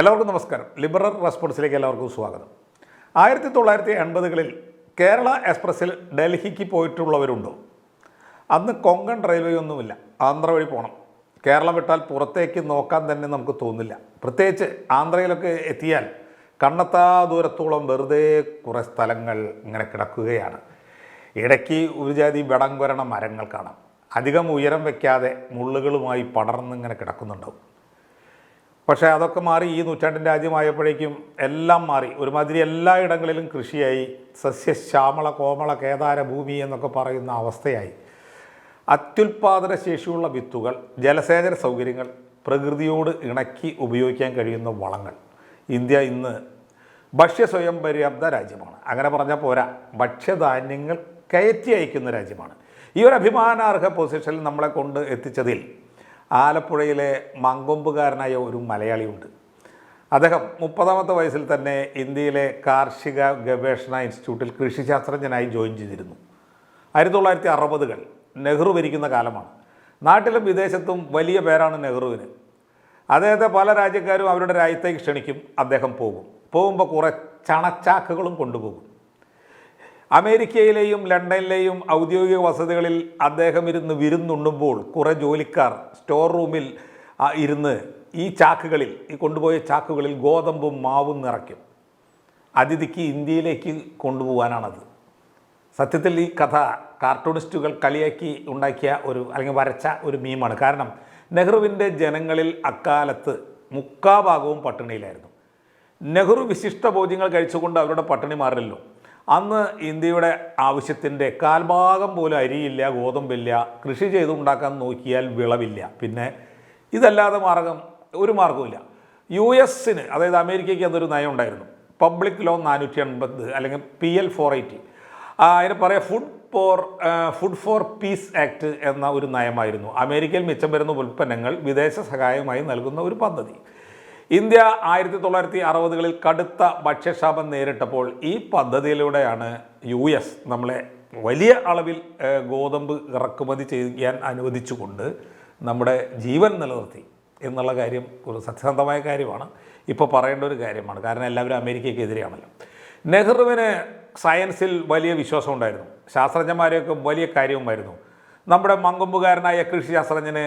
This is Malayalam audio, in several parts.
എല്ലാവർക്കും നമസ്കാരം. ലിബറൽ റെസ്പോൺസിലേക്ക് എല്ലാവർക്കും സ്വാഗതം. ആയിരത്തി തൊള്ളായിരത്തി എൺപതുകളിൽ കേരള എക്സ്പ്രസ്സിൽ ഡൽഹിക്ക് പോയിട്ടുള്ളവരുണ്ടോ? അന്ന് കൊങ്കൺ റെയിൽവേ ഒന്നുമില്ല. ആന്ധ്ര വഴി പോകണം കേരളം വിട്ടാൽ പുറത്തേക്ക് നോക്കാൻ തന്നെ നമുക്ക് തോന്നില്ല. പ്രത്യേകിച്ച് ആന്ധ്രയിലൊക്കെ എത്തിയാൽ കണ്ണത്താ ദൂരത്തോളം വെറുതെ കുറേ സ്ഥലങ്ങൾ ഇങ്ങനെ കിടക്കുകയാണ്. ഇടയ്ക്ക് ഒരു ജാതി വെടം വരണ മരങ്ങൾ കാണാം. അധികം ഉയരം വയ്ക്കാതെ മുള്ളുകളുമായി പടർന്നിങ്ങനെ കിടക്കുന്നുണ്ടാവും. പക്ഷേ അതൊക്കെ മാറി ഈ നൂറ്റാണ്ടിന്റെ ആദ്യമായപ്പോഴേക്കും എല്ലാം മാറി. ഒരുമാതിരി എല്ലായിടങ്ങളിലും കൃഷിയായി. സസ്യശ്യാമള കോമള കേദാര ഭൂമി എന്നൊക്കെ പറയുന്ന അവസ്ഥയായി. അത്യുൽപാദന ശേഷിയുള്ള വിത്തുകൾ ജലസേചന സൗകര്യങ്ങൾ പ്രകൃതിയോട് ഇണക്കി ഉപയോഗിക്കാൻ കഴിയുന്ന വളങ്ങൾ. ഇന്ത്യ ഇന്ന് ഭക്ഷ്യ സ്വയം പര്യാപ്ത രാജ്യമാണ്. അങ്ങനെ പറഞ്ഞാൽ പോരാ. ഭക്ഷ്യധാന്യങ്ങൾ കയറ്റി അയക്കുന്ന രാജ്യമാണ്. ഈ ഒരു അഭിമാനാർഹ പൊസിഷനിൽ നമ്മളെ കൊണ്ട് എത്തിച്ചതിൽ ആലപ്പുഴയിലെ മങ്കൊമ്പുകാരനായ ഒരു മലയാളിയുണ്ട്. അദ്ദേഹം മുപ്പതാമത്തെ വയസ്സിൽ തന്നെ ഇന്ത്യയിലെ കാർഷിക ഗവേഷണ ഇൻസ്റ്റിറ്റ്യൂട്ടിൽ കൃഷിശാസ്ത്രജ്ഞനായി ജോയിൻ ചെയ്തിരുന്നു. ആയിരത്തി തൊള്ളായിരത്തി അറുപതുകൾ നെഹ്റു ഭരിക്കുന്ന കാലമാണ്. നാട്ടിലും വിദേശത്തും വലിയ പേരാണ് നെഹ്റുവിന്. അദ്ദേഹത്തെ പല രാജ്യക്കാരും അവരുടെ രാജ്യത്തേക്ക് ക്ഷണിക്കും. അദ്ദേഹം പോകും. പോകുമ്പോൾ കുറേ ചണച്ചാക്കുകളും കൊണ്ടുപോകും. അമേരിക്കയിലെയും ലണ്ടനിലെയും ഔദ്യോഗിക വസതികളിൽ അദ്ദേഹം ഇരുന്ന് വിരുന്നുണ്ണുമ്പോൾ കുറേ ജോലിക്കാർ സ്റ്റോർ റൂമിൽ ഇരുന്ന് ഈ ചാക്കുകളിൽ ഈ കൊണ്ടുപോയ ചാക്കുകളിൽ ഗോതമ്പും മാവും നിറയ്ക്കും. അതിഥിക്ക് ഇന്ത്യയിലേക്ക് കൊണ്ടുപോകാനാണത്. സത്യത്തിൽ ഈ കഥ കാർട്ടൂണിസ്റ്റുകൾ കളിയാക്കി ഉണ്ടാക്കിയ ഒരു അല്ലെങ്കിൽ വരച്ച ഒരു മീമാണ് കാരണം നെഹ്റുവിന്റെ ജനങ്ങളിൽ അക്കാലത്ത് മുക്കാഭാഗവും പട്ടിണിയിലായിരുന്നു. നെഹ്റു വിശിഷ്ട ഭോജ്യങ്ങൾ കഴിച്ചുകൊണ്ട് അവരുടെ പട്ടിണി മാറില്ലല്ലോ. അന്ന് ഇന്ത്യയുടെ ആവശ്യത്തിന്റെ കാൽഭാഗം പോലും അരിയില്ല ഗോതമ്പില്ല കൃഷി ചെയ്തുണ്ടാക്കാൻ നോക്കിയാൽ വിളവില്ല. പിന്നെ ഇതല്ലാതെ മാർഗം ഒരു മാർഗവുമില്ല. യു എസിന് അതായത് അമേരിക്കയ്ക്ക് അതൊരു നയം ഉണ്ടായിരുന്നു പബ്ലിക് ലോ നാനൂറ്റി എൺപത് അല്ലെങ്കിൽ പി എൽ ഫോർ എയ്റ്റി. അതിന് പറയാം food for food for peace act എന്ന ഒരു നയമായിരുന്നു. അമേരിക്കയിൽ മിച്ചം വരുന്ന ഉൽപ്പന്നങ്ങൾ വിദേശ സഹായമായി നൽകുന്ന ഒരു പദ്ധതി. ഇന്ത്യ ആയിരത്തി തൊള്ളായിരത്തി അറുപതുകളിൽ കടുത്ത ഭക്ഷ്യക്ഷാപം നേരിട്ടപ്പോൾ ഈ പദ്ധതിയിലൂടെയാണ് യു എസ് നമ്മളെ വലിയ അളവിൽ ഗോതമ്പ് ഇറക്കുമതി ചെയ്യാൻ അനുവദിച്ചുകൊണ്ട് നമ്മുടെ ജീവൻ നിലനിർത്തി എന്നുള്ള കാര്യം ഒരു സത്യസന്ധമായ കാര്യമാണ്. ഇപ്പോൾ പറയേണ്ട ഒരു കാര്യമാണ്. കാരണം എല്ലാവരും അമേരിക്കയ്ക്ക് എതിരെയാണല്ലോ. നെഹ്റുവിന് സയൻസിൽ വലിയ വിശ്വാസം ഉണ്ടായിരുന്നു. ശാസ്ത്രജ്ഞന്മാരെയൊക്കെ വലിയ കാര്യവുമായിരുന്നു. നമ്മുടെ മങ്കൊമ്പുകാരനായ കൃഷി ശാസ്ത്രജ്ഞന്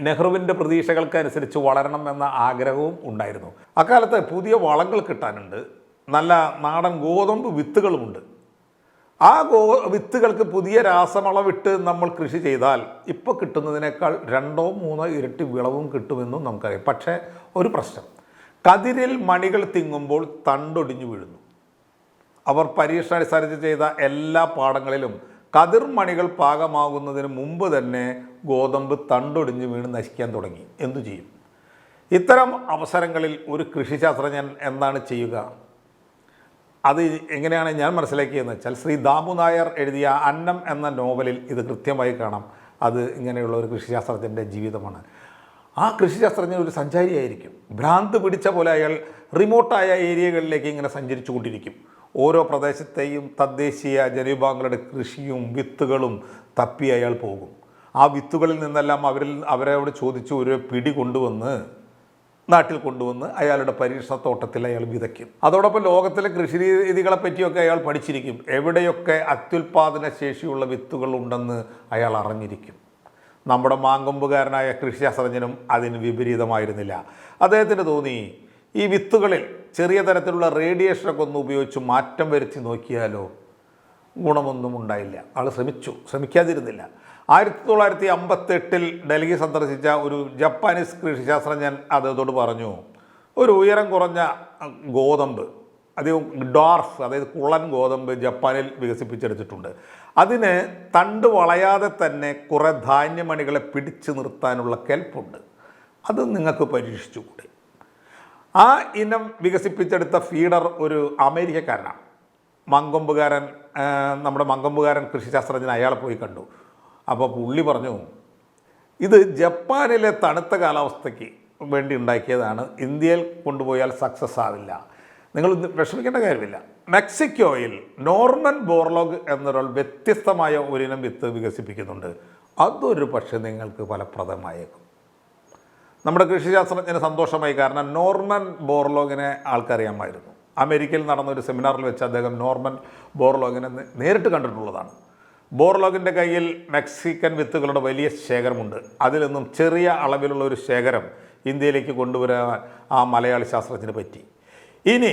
നെഹ്റുവിന്റെ പ്രതീക്ഷകൾക്കനുസരിച്ച് വളരണം എന്ന ആഗ്രഹവും ഉണ്ടായിരുന്നു. അക്കാലത്ത് പുതിയ വളങ്ങൾ കിട്ടാനുണ്ട്. നല്ല നാടൻ ഗോതമ്പ് വിത്തുകളുമുണ്ട്. ആ ഗോ വിത്തുകൾക്ക് പുതിയ രാസമളവിട്ട് നമ്മൾ കൃഷി ചെയ്താൽ ഇപ്പോൾ കിട്ടുന്നതിനേക്കാൾ രണ്ടോ മൂന്നോ ഇരട്ടി വിളവും കിട്ടുമെന്നും നമുക്കറിയാം. പക്ഷേ ഒരു പ്രശ്നം. കതിരിൽ മണികൾ തിങ്ങുമ്പോൾ തണ്ടൊടിഞ്ഞു വീഴുന്നു. അവർ പരീക്ഷണാടിസ്ഥാനത്തിൽ ചെയ്ത എല്ലാ പാഠങ്ങളിലും കതിർമണികൾ പാകമാകുന്നതിന് മുമ്പ് തന്നെ ഗോതമ്പ് തണ്ടൊടിഞ്ഞ് വീണ് നശിക്കാൻ തുടങ്ങി. എന്തു ചെയ്യും? ഇത്തരം അവസരങ്ങളിൽ ഒരു കൃഷിശാസ്ത്രജ്ഞൻ എന്താണ് ചെയ്യുക? അത് എങ്ങനെയാണ് ഞാൻ മനസ്സിലാക്കിയതെന്ന് വെച്ചാൽ ശ്രീ ദാമു നായർ എഴുതിയ അന്നം എന്ന നോവലിൽ ഇത് കൃത്യമായി കാണാം. അത് ഇങ്ങനെയുള്ള ഒരു കൃഷിശാസ്ത്രജ്ഞന്റെ ജീവിതമാണ്. ആ കൃഷിശാസ്ത്രജ്ഞൻ ഒരു സഞ്ചാരിയായിരിക്കും. ഭ്രാന്ത് പിടിച്ച പോലെ അയാൾ റിമോട്ടായ ഏരിയകളിലേക്ക് ഇങ്ങനെ സഞ്ചരിച്ചു കൊണ്ടിരിക്കും ഓരോ പ്രദേശത്തെയും തദ്ദേശീയ ജനവിഭാഗങ്ങളുടെ കൃഷിയും വിത്തുകളും തപ്പി അയാൾ പോകും. ആ വിത്തുകളിൽ നിന്നെല്ലാം അവരിൽ അവരോട് ചോദിച്ചു ഒരു പിടി കൊണ്ടുവന്ന് നാട്ടിൽ കൊണ്ടുവന്ന് അയാളുടെ പരീക്ഷണത്തോട്ടത്തിൽ അയാൾ വിതയ്ക്കും. അതോടൊപ്പം ലോകത്തിലെ കൃഷി രീതികളെ പറ്റിയൊക്കെ അയാൾ പഠിച്ചിരിക്കും. എവിടെയൊക്കെ അത്യുൽപാദന ശേഷിയുള്ള വിത്തുകൾ ഉണ്ടെന്ന് അയാൾ അറിഞ്ഞിരിക്കും. നമ്മുടെ മാങ്കൊമ്പുകാരനായ കൃഷിശാസ്ത്രജ്ഞനും അതിന് വിപരീതമായിരുന്നില്ല. അദ്ദേഹത്തിന് തോന്നി ഈ വിത്തുകളിൽ ചെറിയ തരത്തിലുള്ള റേഡിയേഷനൊക്കെ ഒന്ന് ഉപയോഗിച്ച് മാറ്റം വരുത്തി നോക്കിയാലോ ഗുണമൊന്നും ഉണ്ടായില്ല. ആൾ ശ്രമിച്ചു. ശ്രമിക്കാതിരുന്നില്ല. ആയിരത്തി തൊള്ളായിരത്തി അമ്പത്തെട്ടിൽ ഡൽഹി സന്ദർശിച്ച ഒരു ജപ്പാനീസ് കൃഷിശാസ്ത്രജ്ഞൻ അദ്ദേഹത്തോട് പറഞ്ഞു ഒരു ഉയരം കുറഞ്ഞ ഗോതമ്പ് അധികം ഡോർഫ് അതായത് കുളൻ ഗോതമ്പ് ജപ്പാനിൽ വികസിപ്പിച്ചെടുത്തിട്ടുണ്ട്. അതിന് തണ്ട് വളയാതെ തന്നെ കുറേ ധാന്യമണികളെ പിടിച്ചു നിർത്താനുള്ള കെൽപ്പുണ്ട്. അത് നിങ്ങൾക്ക് പരീക്ഷിച്ചുകൂടെ ആ ഇനം വികസിപ്പിച്ചെടുത്ത ഫീഡർ ഒരു അമേരിക്കക്കാരനാണ്. മങ്കൊമ്പുകാരൻ നമ്മുടെ മങ്കൊമ്പുകാരൻ കൃഷിശാസ്ത്രജ്ഞൻ അയാളെ പോയി കണ്ടു. അപ്പോൾ പുള്ളി പറഞ്ഞു ഇത് ജപ്പാനിലെ തണുത്ത കാലാവസ്ഥയ്ക്ക് വേണ്ടി ഉണ്ടാക്കിയതാണ്. ഇന്ത്യയിൽ കൊണ്ടുപോയാൽ സക്സസ് ആവില്ല. നിങ്ങൾ വിഷമിക്കേണ്ട കാര്യമില്ല. മെക്സിക്കോയിൽ നോർമൻ ബോർലോഗ് എന്നൊരാൾ വ്യത്യസ്തമായ ഒരിനം വിത്ത് വികസിപ്പിക്കുന്നുണ്ട്. അതൊരു പക്ഷേ നിങ്ങൾക്ക് ഫലപ്രദമായേക്കും. നമ്മുടെ കൃഷിശാസ്ത്രജ്ഞന് സന്തോഷമായി. കാരണം നോർമൻ ബോർലോഗിനെ ആൾക്കറിയാമായിരുന്നു. അമേരിക്കയിൽ നടന്ന ഒരു സെമിനാറിൽ വെച്ച് അദ്ദേഹം നോർമൻ ബോർലോഗിനെ നേരിട്ട് കണ്ടിട്ടുള്ളതാണ്. ബോർലോഗിന്റെ കയ്യിൽ മെക്സിക്കൻ വിത്തുകളുടെ വലിയ ശേഖരമുണ്ട്. അതിൽ നിന്നും ചെറിയ അളവിലുള്ള ഒരു ശേഖരം ഇന്ത്യയിലേക്ക് കൊണ്ടുവരാൻ ആ മലയാളി ശാസ്ത്രജ്ഞന് പറ്റി. ഇനി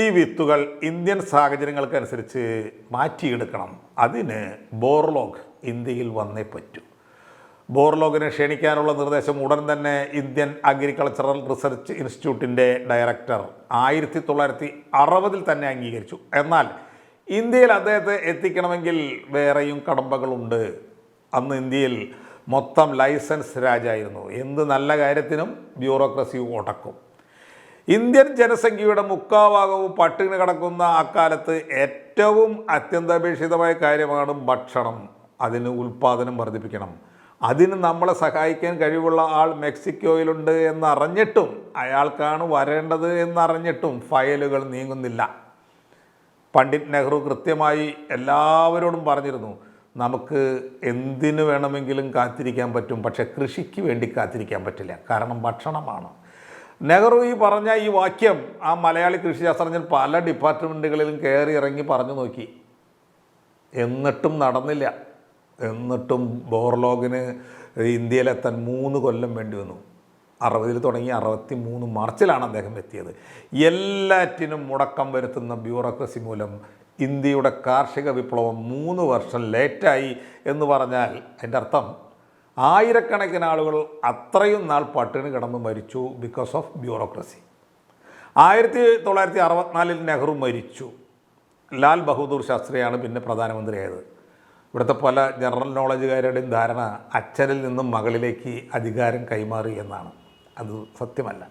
ഈ വിത്തുകൾ ഇന്ത്യൻ സാഹചര്യങ്ങൾക്കനുസരിച്ച് മാറ്റിയെടുക്കണം. അതിന് ബോർലോഗ് ഇന്ത്യയിൽ വന്നേ പറ്റൂ. ബോർലോഗിനെ ക്ഷണിക്കാനുള്ള നിർദ്ദേശം ഉടൻ തന്നെ ഇന്ത്യൻ അഗ്രികൾച്ചറൽ റിസർച്ച് ഇൻസ്റ്റിറ്റ്യൂട്ടിന്റെ ഡയറക്ടർ ആയിരത്തി തൊള്ളായിരത്തി അറുപതിൽ തന്നെ അംഗീകരിച്ചു. എന്നാൽ ഇന്ത്യയിൽ അദ്ദേഹത്തെ എത്തിക്കണമെങ്കിൽ വേറെയും കടമ്പകളുണ്ട്. അന്ന് ഇന്ത്യയിൽ മൊത്തം ലൈസൻസ് രാജായിരുന്നു. എന്ത് നല്ല കാര്യത്തിനും ബ്യൂറോക്രസി ഒടക്കും ഇന്ത്യൻ ജനസംഖ്യയുടെ മുക്കാഭാഗവും പട്ടിണി കിടക്കുന്ന അക്കാലത്ത് ഏറ്റവും അത്യന്താപേക്ഷിതമായ കാര്യമാണ് ഭക്ഷണം. അതിന് ഉൽപ്പാദനം വർദ്ധിപ്പിക്കണം. അതിന് നമ്മളെ സഹായിക്കാൻ കഴിവുള്ള ആൾ മെക്സിക്കോയിലുണ്ട് എന്നറിഞ്ഞിട്ടും അയാൾക്കാണ് വരേണ്ടത് എന്നറിഞ്ഞിട്ടും ഫയലുകൾ നീങ്ങുന്നില്ല. പണ്ഡിറ്റ് നെഹ്റു കൃത്യമായി എല്ലാവരോടും പറഞ്ഞിരുന്നു നമുക്ക് എന്തിനു വേണമെങ്കിലും കാത്തിരിക്കാൻ പറ്റും പക്ഷേ കൃഷിക്ക് വേണ്ടി കാത്തിരിക്കാൻ പറ്റില്ല കാരണം ഭക്ഷണമാണ്. നെഹ്റു ഈ പറഞ്ഞ ഈ വാക്യം ആ മലയാളി കൃഷി ശാസ്ത്രജ്ഞൻ പല ഡിപ്പാർട്ട്മെന്റുകളിലും കയറി ഇറങ്ങി പറഞ്ഞു നോക്കി. എന്നിട്ടും നടന്നില്ല. എന്നിട്ടും ബോർലോഗിന് ഇന്ത്യയിലെത്താൻ മൂന്ന് കൊല്ലം വേണ്ടി വന്നു. അറുപതിൽ തുടങ്ങി അറുപത്തി മൂന്ന് മാർച്ചിലാണ് അദ്ദേഹം എത്തിയത്. എല്ലാറ്റിനും മുടക്കം വരുത്തുന്ന ബ്യൂറോക്രസി മൂലം ഇന്ത്യയുടെ കാർഷിക വിപ്ലവം മൂന്ന് വർഷം ലേറ്റായി എന്ന് പറഞ്ഞാൽ അതിന്റെ അർത്ഥം ആയിരക്കണക്കിന് ആളുകൾ അത്രയും നാൾ പട്ടിണി കിടന്ന് മരിച്ചു ബിക്കോസ് ഓഫ് ബ്യൂറോക്രസി ആയിരത്തി തൊള്ളായിരത്തി അറുപത്തിനാലിൽ നെഹ്റു മരിച്ചു. ലാൽ ബഹദൂർ ശാസ്ത്രിയാണ് പിന്നെ പ്രധാനമന്ത്രിയായത്. ഇവിടുത്തെ പല ജനറൽ നോളജുകാരുടെയും ധാരണ അച്ഛനിൽ നിന്നും മകളിലേക്ക് അധികാരം കൈമാറി എന്നാണ്. അത് സത്യമല്ല.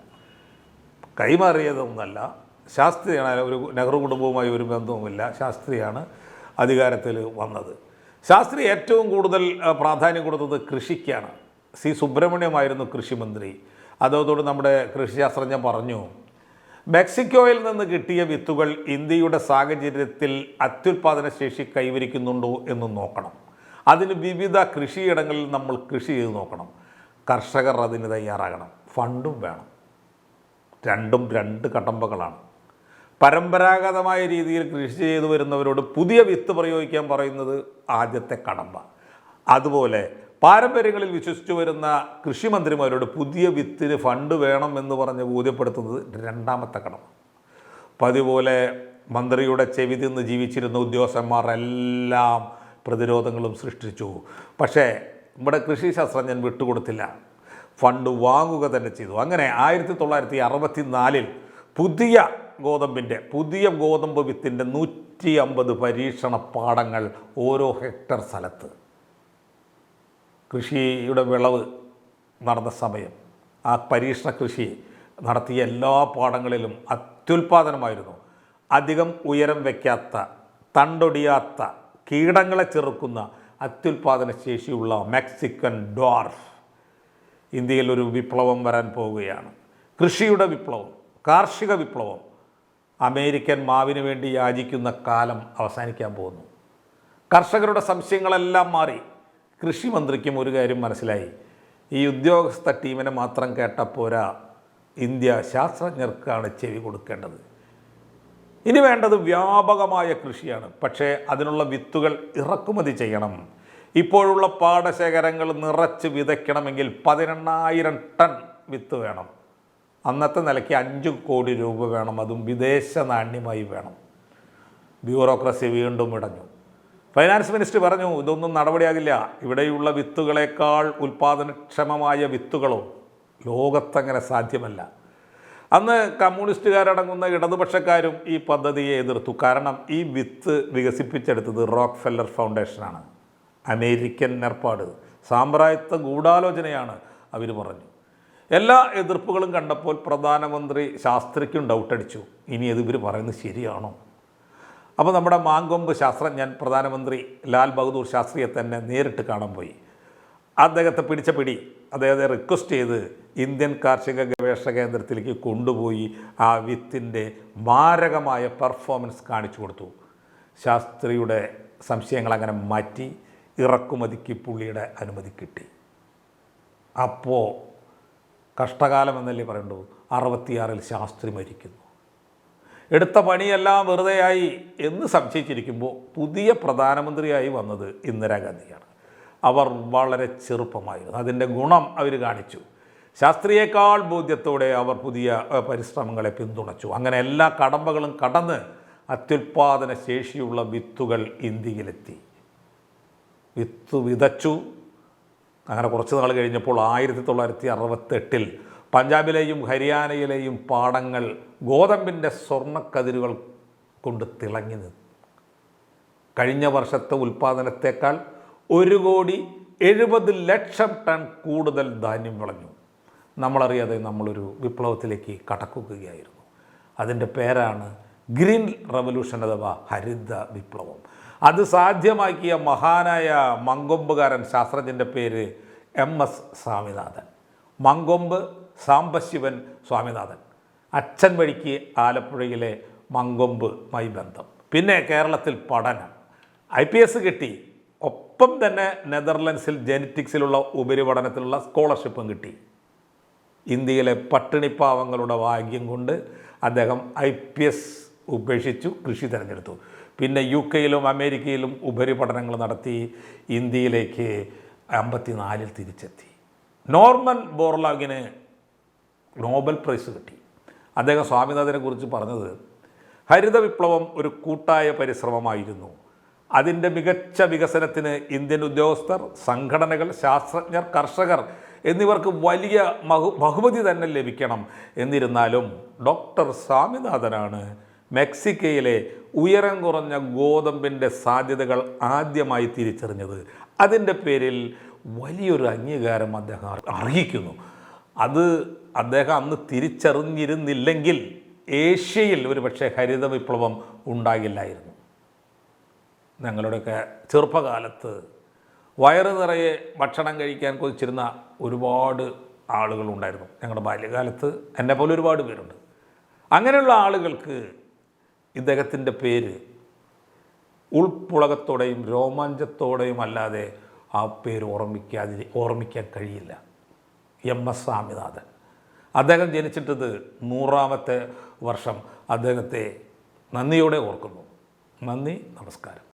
കൈമാറിയതൊന്നല്ല. ശാസ്ത്രിയാണ് ഒരു നെഹ്റു കുടുംബവുമായി ഒരു ബന്ധവുമില്ല. ശാസ്ത്രിയാണ് അധികാരത്തിൽ വന്നത്. ശാസ്ത്രി ഏറ്റവും കൂടുതൽ പ്രാധാന്യം കൊടുത്തത് കൃഷിക്കാണ്. സി സുബ്രഹ്മണ്യമായിരുന്നു കൃഷിമന്ത്രി. അതോടൊപ്പം നമ്മുടെ കൃഷിശാസ്ത്രജ്ഞൻ പറഞ്ഞു മെക്സിക്കോയിൽ നിന്ന് കിട്ടിയ വിത്തുകൾ ഇന്ത്യയുടെ സാഹചര്യത്തിൽ അത്യുൽപാദന ശേഷി കൈവരിക്കുന്നുണ്ടോ എന്ന് നോക്കണം. അതിന് വിവിധ കൃഷിയിടങ്ങളിൽ നമ്മൾ കൃഷി ചെയ്ത് നോക്കണം. കർഷകർ അതിന് തയ്യാറാകണം. ഫണ്ടും വേണം. രണ്ടും രണ്ട് കടമ്പകളാണ്. പരമ്പരാഗതമായ രീതിയിൽ കൃഷി ചെയ്തു വരുന്നവരോട് പുതിയ വിത്ത് പ്രയോഗിക്കാൻ പറയുന്നത് ആദ്യത്തെ കടമ്പ. അതുപോലെ പാരമ്പര്യങ്ങളിൽ വിശ്വസിച്ചു വരുന്ന കൃഷിമന്ത്രിമാരോട് പുതിയ വിത്തിന് ഫണ്ട് വേണം എന്ന് പറഞ്ഞ് ബോധ്യപ്പെടുത്തുന്നത് രണ്ടാമത്തെ കടമ പതിപോലെ മന്ത്രിയുടെ ചെവി നിന്ന് ജീവിച്ചിരുന്ന ഉദ്യോഗസ്ഥന്മാർ എല്ലാം പ്രതിരോധങ്ങളും സൃഷ്ടിച്ചു. പക്ഷേ ഇവിടെ കൃഷി ശാസ്ത്രജ്ഞൻ വിട്ടുകൊടുത്തില്ല. ഫണ്ട് വാങ്ങുക തന്നെ ചെയ്തു. അങ്ങനെ ആയിരത്തി തൊള്ളായിരത്തി അറുപത്തി നാലിൽ പുതിയ ഗോതമ്പിന്റെ പുതിയ ഗോതമ്പ് വിത്തിന്റെ നൂറ്റി അമ്പത് പരീക്ഷണ പാടങ്ങൾ ഓരോ ഹെക്ടർ സ്ഥലത്ത്. കൃഷിയുടെ വിളവ് നടന്ന സമയം ആ പരീക്ഷണ കൃഷി നടത്തിയ എല്ലാ പാടങ്ങളിലും അത്യുൽപാദനമായിരുന്നു. അധികം ഉയരം വയ്ക്കാത്ത തണ്ടൊടിയാത്ത കീടങ്ങളെ ചെറുക്കുന്ന അത്യുൽപാദന ശേഷിയുള്ള മെക്സിക്കൻ ഡോർഫ് ഇന്ത്യയിൽ ഒരു വിപ്ലവം വരാൻ പോവുകയാണ്. കൃഷിയുടെ വിപ്ലവം കാർഷിക വിപ്ലവം അമേരിക്കൻ മാവിന് വേണ്ടി യാചിക്കുന്ന കാലം അവസാനിക്കാൻ പോകുന്നു. കർഷകരുടെ സംശയങ്ങളെല്ലാം മാറി. കൃഷിമന്ത്രിക്കും ഒരു കാര്യം മനസ്സിലായി. ഈ ഉദ്യോഗസ്ഥ ടീമിനെ മാത്രം കേട്ട പോരാ. ഇന്ത്യ ശാസ്ത്രജ്ഞർക്കാണ് ചെവി കൊടുക്കേണ്ടത്. ഇനി വേണ്ടത് വ്യാപകമായ കൃഷിയാണ്. പക്ഷേ അതിനുള്ള വിത്തുകൾ ഇറക്കുമതി ചെയ്യണം. ഇപ്പോഴുള്ള പാടശേഖരങ്ങൾ നിറച്ച് വിതയ്ക്കണമെങ്കിൽ പതിനെണ്ണായിരം ടൺ വിത്ത് വേണം. അന്നത്തെ നിലയ്ക്ക് അഞ്ച് കോടി രൂപ വേണം. അതും വിദേശ നാണ്യമായി വേണം. ബ്യൂറോക്രസി വീണ്ടും ഇടഞ്ഞു. ഫൈനാൻസ് മിനിസ്റ്റർ പറഞ്ഞു ഇതൊന്നും നടപടിയാകില്ല. ഇവിടെയുള്ള വിത്തുകളേക്കാൾ ഉൽപാദനക്ഷമമായ വിത്തുകളോ ലോകത്തങ്ങനെ സാധ്യമല്ല. അന്ന് കമ്മ്യൂണിസ്റ്റുകാരടങ്ങുന്ന ഇടതുപക്ഷക്കാരും ഈ പദ്ധതിയെ എതിർത്തു. കാരണം ഈ വിത്ത് വികസിപ്പിച്ചെടുത്തത് റോക്ക് ഫെല്ലർ ഫൗണ്ടേഷനാണ് അമേരിക്കൻ ഏർപ്പാട്. സാമ്പ്രായത്വ ഗൂഢാലോചനയാണ് അവർ പറഞ്ഞു എല്ലാ എതിർപ്പുകളും കണ്ടപ്പോൾ പ്രധാനമന്ത്രി ശാസ്ത്രിക്കും ഡൗട്ടടിച്ചു ഇനി അത് ഇവർ പറയുന്നത് ശരിയാണോ? അപ്പോൾ നമ്മുടെ മാങ്കൊമ്പ് ശാസ്ത്രജ്ഞൻ പ്രധാനമന്ത്രി ലാൽ ബഹദൂർ ശാസ്ത്രിയെ തന്നെ നേരിട്ട് കാണാൻ പോയി. അദ്ദേഹത്തെ പിടിച്ച പിടി അദ്ദേഹത്തെ റിക്വസ്റ്റ് ചെയ്ത് ഇന്ത്യൻ കാർഷിക ഗവേഷണ കേന്ദ്രത്തിലേക്ക് കൊണ്ടുപോയി ആ വിത്തിന്റെ മാരകമായ പെർഫോമൻസ് കാണിച്ചു കൊടുത്തു. ശാസ്ത്രിയുടെ സംശയങ്ങൾ അങ്ങനെ മാറ്റി ഇറക്കുമതിക്ക് പുള്ളിയുടെ അനുമതി കിട്ടി. അപ്പോൾ കഷ്ടകാലം എന്നല്ലേ പറയണ്ടു? അറുപത്തിയാറിൽ ശാസ്ത്രി മരിക്കുന്നു. എടുത്ത പണിയെല്ലാം വെറുതെയായി എന്ന് സംശയിച്ചിരിക്കുമ്പോൾ പുതിയ പ്രധാനമന്ത്രിയായി വന്നത് ഇന്ദിരാഗാന്ധിയാണ് അവർ വളരെ ചെറുപ്പമായിരുന്നു. അതിന്റെ ഗുണം അവർ കാണിച്ചു. ശാസ്ത്രീയേക്കാൾ ബോധ്യത്തോടെ അവർ പുതിയ പരിശ്രമങ്ങളെ പിന്തുണച്ചു. അങ്ങനെ എല്ലാ കടമ്പകളും കടന്ന് അത്യുൽപാദന ശേഷിയുള്ള വിത്തുകൾ ഇന്ത്യയിലെത്തി. വിത്ത് വിതച്ചു. അങ്ങനെ കുറച്ച് നാൾ കഴിഞ്ഞപ്പോൾ ആയിരത്തി തൊള്ളായിരത്തി അറുപത്തെട്ടിൽ പഞ്ചാബിലെയും ഹരിയാനയിലെയും പാടങ്ങൾ ഗോതമ്പിന്റെ സ്വർണക്കതിരുകൾ കൊണ്ട് തിളങ്ങി നിന്നു. കഴിഞ്ഞ വർഷത്തെ ഉൽപ്പാദനത്തേക്കാൾ ഒരു കോടി എഴുപത് ലക്ഷം ടൺ കൂടുതൽ ധാന്യം വിളഞ്ഞു. നമ്മളറിയാതെ നമ്മളൊരു വിപ്ലവത്തിലേക്ക് കടക്കുകയായിരുന്നു. അതിന്റെ പേരാണ് ഗ്രീൻ റവല്യൂഷൻ അഥവാ ഹരിത വിപ്ലവം. അത് സാധ്യമാക്കിയ മഹാനായ മങ്കൊമ്പുകാരൻ ശാസ്ത്രജ്ഞന്റെ പേര് എം എസ് സ്വാമിനാഥൻ. മങ്കൊമ്പ് സാംബശിവൻ സ്വാമിനാഥൻ. അച്ഛൻ വഴിക്ക് ആലപ്പുഴയിലെ മങ്കൊമ്പുമായി ബന്ധം പിന്നെ കേരളത്തിൽ പഠനം. ഐ പി എസ് കിട്ടി. ഒപ്പം തന്നെ നെതർലൻഡ്സിൽ ജെനറ്റിക്സിലുള്ള ഉപരിപഠനത്തിലുള്ള സ്കോളർഷിപ്പും കിട്ടി. ഇന്ത്യയിലെ പട്ടിണിപ്പാവങ്ങളുടെ ഭാഗ്യം കൊണ്ട് അദ്ദേഹം ഐ പി എസ് ഉപേക്ഷിച്ചു കൃഷി തിരഞ്ഞെടുത്തു. പിന്നെ യു കെയിലും അമേരിക്കയിലും ഉപരിപഠനങ്ങൾ നടത്തി ഇന്ത്യയിലേക്ക് അമ്പത്തിനാലിൽ തിരിച്ചെത്തി. നോർമൻ ബോർലാഗിന് നോബൽ പ്രൈസ് കിട്ടി. അദ്ദേഹം സ്വാമിനാഥനെ കുറിച്ച് പറഞ്ഞത് ഹരിത വിപ്ലവം ഒരു കൂട്ടായ പരിശ്രമമായിരുന്നു. അതിന്റെ മികച്ച വികസനത്തിന് ഇന്ത്യൻ ഉദ്യോഗസ്ഥർ സംഘടനകൾ ശാസ്ത്രജ്ഞർ കർഷകർ എന്നിവർക്ക് വലിയ മഹു ബഹുമതി തന്നെ ലഭിക്കണം. എന്നിരുന്നാലും ഡോക്ടർ സ്വാമിനാഥനാണ് മെക്സിക്കയിലെ ഉയരം കുറഞ്ഞ ഗോതമ്പിന്റെ സാധ്യതകൾ ആദ്യമായി തിരിച്ചറിഞ്ഞത്. അതിന്റെ പേരിൽ വലിയൊരു അംഗീകാരം അദ്ദേഹം അർഹിക്കുന്നു. അത് അദ്ദേഹം അന്ന് തിരിച്ചറിഞ്ഞിരുന്നില്ലെങ്കിൽ ഏഷ്യയിൽ ഒരു പക്ഷേ ഹരിത വിപ്ലവം ഉണ്ടാകില്ലായിരുന്നു. ഞങ്ങളുടെയൊക്കെ ചെറുപ്പകാലത്ത് വയറ് നിറയെ ഭക്ഷണം കഴിക്കാൻ കൊതിച്ചിരുന്ന ഒരുപാട് ആളുകളുണ്ടായിരുന്നു ഞങ്ങളുടെ ബാല്യകാലത്ത് എന്നെ പോലെ ഒരുപാട് പേരുണ്ട്. അങ്ങനെയുള്ള ആളുകൾക്ക് ഇദ്ദേഹത്തിന്റെ പേര് ഉൾപ്പുളകത്തോടെയും രോമാഞ്ചത്തോടെയും അല്ലാതെ ആ പേര് ഓർമ്മിക്കാതി ഓർമ്മിക്കാൻ കഴിയില്ല. M S Swaminathan. അദ്ദേഹം ജനിച്ചിട്ടത് നൂറാമത്തെ വർഷം. അദ്ദേഹത്തെ നന്ദിയോടെ ഓർക്കുന്നു. നന്ദി നമസ്കാരം.